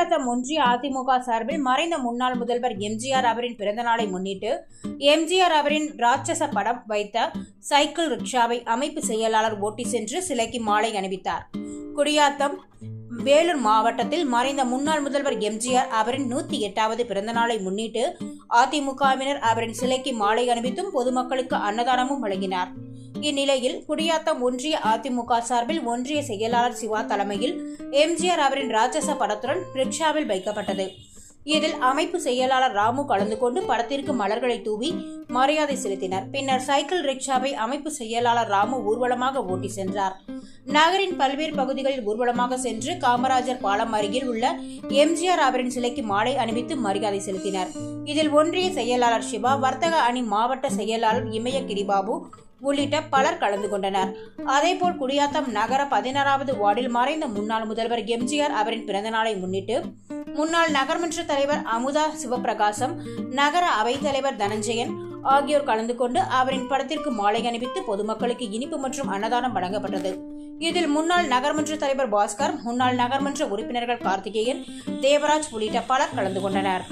குடியாத்தம் ஒன்றிய அதிமுக சார்பில் மறைந்த முன்னாள் முதல்வர் எம்ஜிஆர் அவரின் பிறந்தநாளை முன்னிட்டு எம்ஜிஆர் அவரின் ராட்சச படம் வைத்த சைக்கிள் ரிக்ஷாவை அமைப்பு செயலாளர் ஓட்டி சென்று சிலைக்கு மாலை அணிவித்தார். குடியாத்தம் வேலூர் மாவட்டத்தில் மறைந்த முன்னாள் முதல்வர் எம்ஜிஆர் அவரின் நூத்தி எட்டாவது பிறந்தநாளை முன்னிட்டு அதிமுகவினர் அவரின் சிலைக்கு மாலை அணிவித்தும் பொதுமக்களுக்கு அன்னதானமும் வழங்கினார். இந்நிலையில் குடியாத்தம் ஒன்றிய அதிமுக சார்பில் ஒன்றிய செயலாளர் சிவா தலைமையில் எம்ஜிஆர் அவரின் ராட்சச படத்துடன் ரிக்ஷாவில் வைக்கப்பட்டது. இதில் அமைப்பு செயலாளர் ராமு கலந்து கொண்டு படத்திற்கு மலர்களை தூவி மரியாதை செலுத்தினர். பின்னர் சைக்கிள் ரிக்ஷாவை அமைப்பு செயலாளர் ராமு ஊர்வலமாக ஓட்டி சென்றார். நகரின் பல்வேறு பகுதிகளில் ஊர்வலமாக சென்று காமராஜர் பாலம் அருகில் உள்ள எம்ஜிஆர் அவரின் சிலைக்கு மாலை அணிவித்து மரியாதை செலுத்தினர். இதில் ஒன்றிய செயலாளர் சிவா வர்த்தக அணி மாவட்ட செயலாளர் இமய கிரிபாபு உள்ளிட்ட பலர் கலந்து கொண்டனர். அதேபோல் குடியாத்தம் நகர பதினாறாவது வார்டில் மறைந்த முன்னாள் முதல்வர் எம்ஜிஆர் அவரின் பிறந்தநாளை முன்னிட்டு முன்னாள் நகர்மன்ற தலைவர் அமுதா சிவபிரகாசம் நகர அவைத்தலைவர் தனஞ்சயன் ஆகியோர் கலந்து கொண்டு அவரின் படத்திற்கு மாலை அணிவித்து பொதுமக்களுக்கு இனிப்பு மற்றும் அன்னதானம் வழங்கப்பட்டது. இதில் முன்னாள் நகர்மன்ற தலைவர் பாஸ்கர் முன்னாள் நகர்மன்ற உறுப்பினர்கள் கார்த்திகேயன் தேவராஜ் உள்ளிட்ட பலர் கலந்து கொண்டனர்.